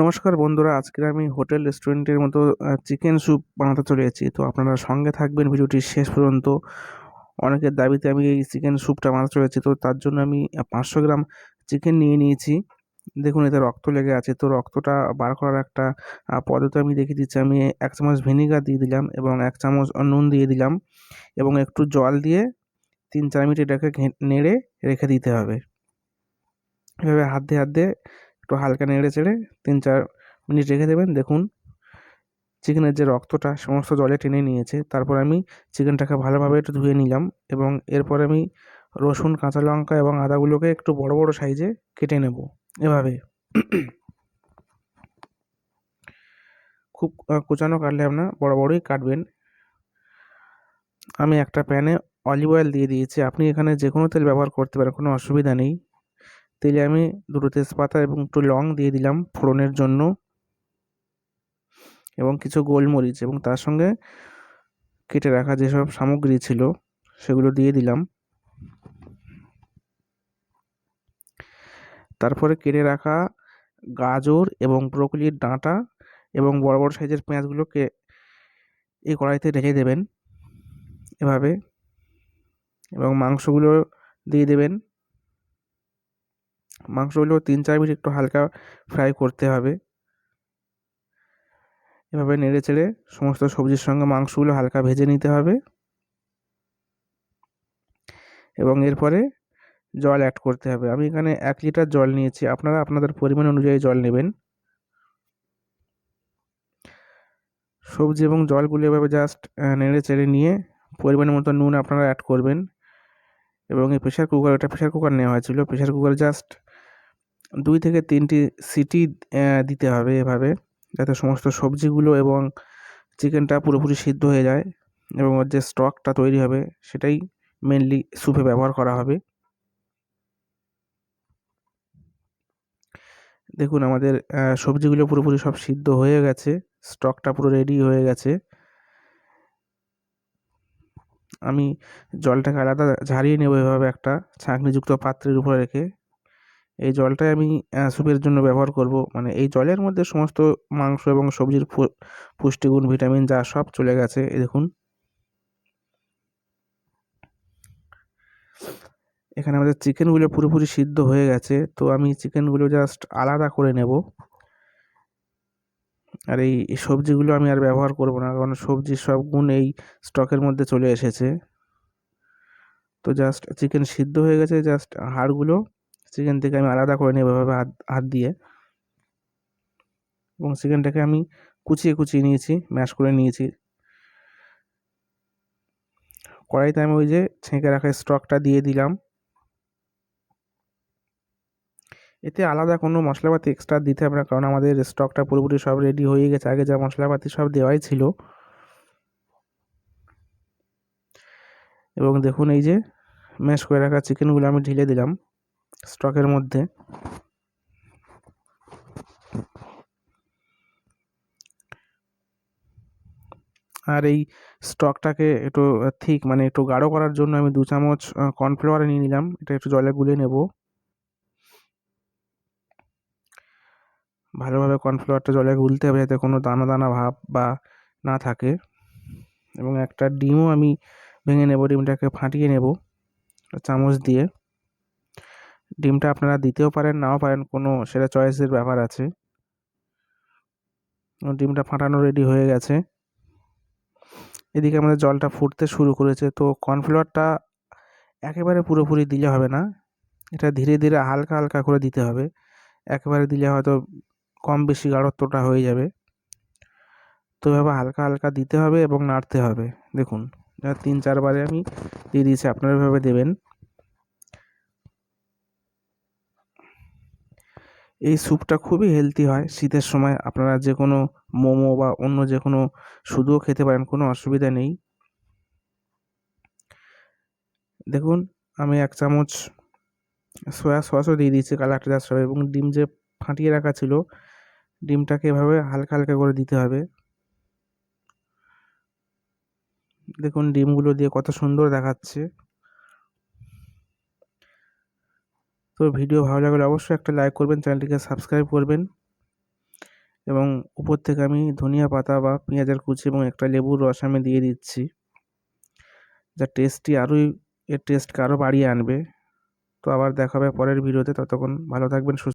নমস্কার বন্ধুরা, আজকে আমি হোটেল রেস্টুরেন্টের মতো চিকেন স্যুপ বানাতে চলে তো আপনারা সঙ্গে থাকবেন ভিডিওটি শেষ পর্যন্ত। অনেকের দাবিতে আমি এই চিকেন স্যুপটা বানাতে চলেছি, তো তার জন্য আমি পাঁচশো গ্রাম চিকেন নিয়ে নিয়েছি। দেখুন, এতে রক্ত লেগে আছে, তো রক্তটা বার করার একটা পদ্ধতি আমি দেখিয়ে দিচ্ছি। আমি এক চামচ ভিনিগার দিয়ে দিলাম এবং এক চামচ নুন দিয়ে দিলাম এবং একটু জল দিয়ে তিন চার মিনিট এটাকে নেড়ে রেখে দিতে হবে। এভাবে হাত দিয়ে হাত দিয়ে একটু হালকা নেড়ে চেড়ে তিন চার মিনিট রেখে দেবেন। দেখুন চিকেনের যে রক্তটা সমস্ত জলে টেনে নিয়েছে। তারপর আমি চিকেনটাকে ভালোভাবে একটু ধুয়ে নিলাম এবং এরপর আমি রসুন, কাঁচা লঙ্কা এবং আদাগুলোকে একটু বড় বড় সাইজে কেটে নেব এভাবে। খুব কুচানো কাটলে আপনার বড়, বড়ই কাটবেন। আমি একটা প্যানে অলিভ অয়েল দিয়ে দিয়েছি। আপনি এখানে যে কোনো তেল ব্যবহার করতে পারেন, কোনো অসুবিধা নেই। তেলে আমি দুটো তেজপাতা এবং একটু লং দিয়ে দিলাম ফোড়নের জন্য এবং কিছু গোলমরিচ এবং তার সঙ্গে কেটে রাখা যেসব সামগ্রী ছিল সেগুলো দিয়ে দিলাম। তারপরে কেটে রাখা গাজর এবং ব্রোকলির ডাঁটা এবং বড় বড় সাইজের পেঁয়াজগুলোকে এই কড়াইতে রেখে দেবেন এভাবে এবং মাংসগুলো দিয়ে দেবেন। মাংসগুলো তিন চার মিনিট একটু হালকা ফ্রাই করতে হবে। এভাবে নেড়ে চেড়ে সমস্ত সবজির সঙ্গে মাংসগুলো হালকা ভেজে নিতে হবে। এবং এরপরে জল অ্যাড করতে হবে। আমি এখানে এক লিটার জল নিয়েছি। আপনারা আপনাদের পরিমাণ অনুযায়ী জল নেবেন। সবজি এবং জলগুলো এভাবে জাস্ট নেড়ে চেড়ে নিয়ে পরিমাণ মতো নুন আপনারা অ্যাড করবেন। এবং এই প্রেশার কুকার এটা প্রেশার কুকার নেওয়া হয়েছিল। প্রেশার কুকার জাস্ট দুই থেকে তিনটি সিটি দিতে হবে এভাবে যাতে সমস্ত সবজিগুলো এবং চিকেনটা পুরোপুরি সিদ্ধ হয়ে যায় এবং ওর যে স্টকটা তৈরি হবে সেটাই মেনলি স্যুপে ব্যবহার করা হবে। দেখুন আমাদের সবজিগুলো পুরোপুরি সব সিদ্ধ হয়ে গেছে, স্টকটা পুরো রেডি হয়ে গেছে। আমি জলটাকে আলাদা ঝারিয়ে নেব এভাবে একটা ছাঁকনিযুক্ত পাত্রের উপরে রেখে। এই জলটাই আমি স্যুপের জন্য ব্যবহার করব। মানে এই জলের মধ্যে সমস্ত মাংস এবং সবজির পুষ্টিগুণ, ভিটামিন যা সব চলে গেছে, এই দেখুন। এখানে আমাদের চিকেনগুলো পুরোপুরি সিদ্ধ হয়ে গেছে, তো আমি চিকেনগুলো জাস্ট আলাদা করে নেব। আর এই সবজিগুলো আমি আর ব্যবহার করব না, কারণ সবজির সব গুণ এই স্টকের মধ্যে চলে এসেছে। তো জাস্ট চিকেন সিদ্ধ হয়ে গেছে জাস্ট হাড়গুলো চিকেন থেকে আমি আলাদা করে নেব এভাবে হাত হাত দিয়ে। এবং চিকেনটাকে আমি কুচিয়ে কুচিয়ে নিয়েছি, ম্যাশ করে নিয়েছি। কড়াইতে আমি ওই যে ছেঁকে রাখা স্টকটা দিয়ে দিলাম। এতে আলাদা কোনো মশলাপাতি এক্সট্রা দিতে হবে না, কারণ আমাদের স্টকটা পুরোপুরি সব রেডি হয়ে গেছে। আগে যা মশলাপাতি সব দেওয়াই ছিল। এবং দেখুন এই যে ম্যাশ করে রাখা চিকেনগুলো আমি ঢেলে দিলাম। স্টকের মধ্যে। আর এই স্টকটাকে একটু ঠিক মানে একটু গাঢ় করার জন্য আমি দু চামচ কর্নফ্লাওয়ার নিয়ে নিলাম। এটা একটু জলে গুলে নেব। ভালোভাবে কর্নফ্লাওয়ারটা জলে গুলতে হবে যাতে কোনো দানা দানা ভাব বা না থাকে। এবং একটা ডিমও আমি ভেঙে নেব, ডিমটাকে ফাটিয়ে নেব, চামচ দিয়ে। ডিমটা আপনারা দিতেও পারেন, নাও পারেন, কোনো সেটা চয়েসের ব্যাপার আছে। ডিমটা ফাটানো রেডি হয়ে গেছে। এদিকে আমাদের জলটা ফুটতে শুরু করেছে, তো কর্নফ্লাওয়ারটা একেবারে পুরোপুরি দিলে হবে না। এটা ধীরে ধীরে হালকা হালকা করে দিতে হবে। একেবারে দিলে হয়তো কম বেশি গাঢ়ত্বটা হয়ে যাবে। তো এভাবে হালকা হালকা দিতে হবে এবং নাড়তে হবে। দেখুন, তিন চারবারে আমি দিয়ে দিয়েছি, আপনারা এভাবে দেবেন। এই স্যুপটা খুবই হেলদি হয়। শীতের সময় আপনারা যে কোনো মোমো বা অন্য যে কোনো শুধুও খেতে পারেন, কোনো অসুবিধা নেই। দেখুন, আমি এক চামচ সয়া সসও দিয়ে দিয়েছি, কালারটা যাচ্ছে এবং ডিম যে ফাটিয়ে রাখা ছিল, ডিমটাকে এভাবে হালকা হালকা করে দিতে হবে। দেখুন, ডিমগুলো দিয়ে কত সুন্দর দেখাচ্ছে। তো ভিডিও ভালো লাগলে অবশ্যই একটা লাইক করবেন, চ্যানেলটিকে সাবস্ক্রাইব করবেন। এবং উপর থেকে আমি ধনিয়া পাতা বা পেঁয়াজের কুচি এবং একটা লেবুর রস আমি দিয়ে দিচ্ছি। যা টেস্টটি আরোই এর টেস্টকে আরও বাড়িয়ে আনবে। তো আবার দেখাবে পরের ভিডিওতে ততক্ষণ ভালো থাকবেন, সুস্থ